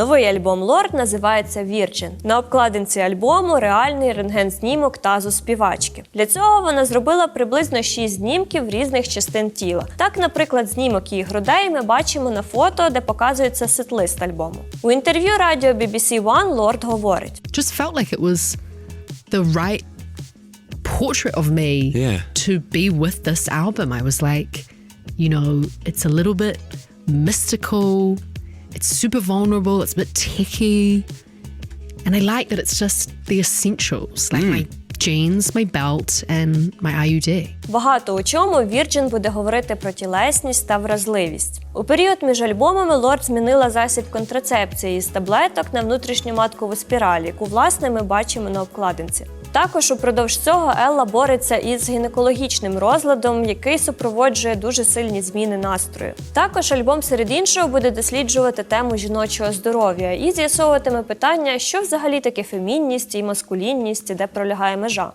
Новий альбом Лорд називається Virgin. На обкладинці альбому реальний рентген-знімок тазу співачки. Для цього вона зробила приблизно 6 знімків різних частин тіла. Так, наприклад, знімок її грудей ми бачимо на фото, де показується сетлист альбому. У інтерв'ю радіо BBC One Лорд говорить: Just felt like it was the right portrait of me Yeah. to be with this album. I was like, you know, it's a little bit mystical, it's super vulnerable, it's a bit techy. And I like that it's just the essentials, like my jeans, my belt, and my IUD. Багато у чому Virgin буде говорити про тілесність та вразливість. У період між альбомами Лорд змінила засіб контрацепції з таблеток на внутрішню маткову спіраль, яку власне ми бачимо на обкладинці. Також упродовж цього Елла бореться із гінекологічним розладом, який супроводжує дуже сильні зміни настрою. Також альбом серед іншого буде досліджувати тему жіночого здоров'я і з'ясовуватиме питання, що взагалі таке фемінність і маскулінність, де пролягає межа.